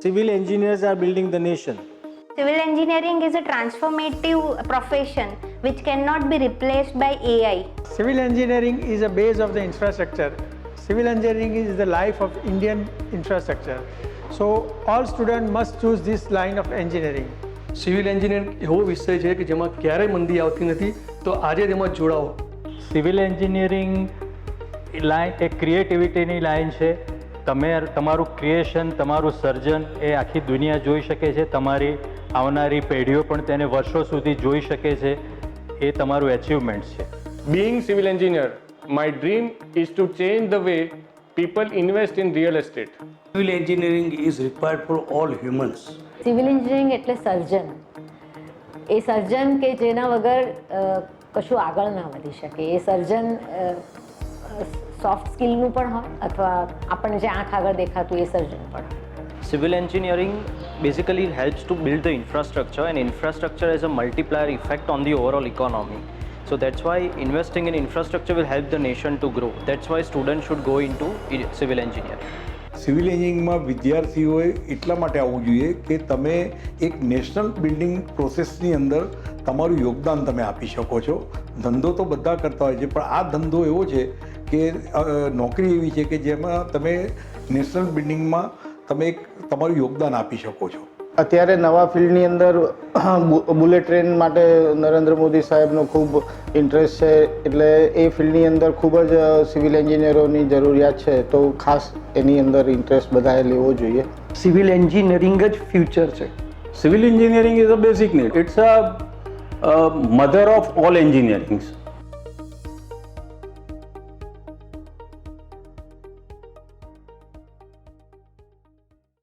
Civil engineers are building the nation. Civil engineering is a transformative profession which cannot be replaced by AI. Civil engineering is a base of the infrastructure. Civil engineering is the life of Indian infrastructure. So all students must choose this line of engineering. Civil engineer એવો વિષય છે કે જેમાં ક્યારેય મંદી આવતી નથી તો આજે તેમાં જોડાઓ સિવિલ એન્જિનિયરિંગ લાઈન એ ક્રિએટિવિટીની લાઈન છે તમે તમારું ક્રિએશન તમારું સર્જન એ આખી દુનિયા જોઈ શકે છે. તમારી આવનારી પેઢીઓ પણ તેને વર્ષો સુધી જોઈ શકે છે. એ તમારું એચિવમેન્ટ છે. Being civil engineer my dream is to change the way people invest in real estate civil engineering is required for all humans civil engineering એટલે સર્જન. એ સર્જન કે જેના વગર કશું આગળ ના વધી શકે. એ સર્જન સોફ્ટ સ્કિલનું પણ હોય અથવા આપણને જે આંખ આગળ દેખાતું એ સર્જન પણ Civil engineering basically helps to build the infrastructure, and infrastructure has a multiplier effect on the overall economy. So that's why investing in infrastructure will help the nation to grow. That's why students should go into i- civil engineering. Civil એન્જિનિયરિંગમાં વિદ્યાર્થીઓએ એટલા માટે આવવું જોઈએ કે તમે એક national building પ્રોસેસની અંદર તમારું યોગદાન તમે આપી શકો છો. ધંધો તો બધા કરતા હોય છે, પણ આ ધંધો એવો છે કે નોકરી એવી છે કે જેમાં તમે નેશનલ બિલ્ડિંગમાં તમે એક તમારું યોગદાન આપી શકો છો. અત્યારે નવા ફિલ્ડની અંદર બુલેટ ટ્રેન માટે નરેન્દ્ર મોદી સાહેબનો ખૂબ ઇન્ટરેસ્ટ છે. એટલે એ ફિલ્ડની અંદર ખૂબ જ સિવિલ એન્જિનિયરોની જરૂરિયાત છે. તો ખાસ એની અંદર ઇન્ટરેસ્ટ બધાએ લેવો જોઈએ. સિવિલ એન્જિનિયરિંગ જ ફ્યુચર છે. Civil engineering is a basic need it's a mother of all engineerings.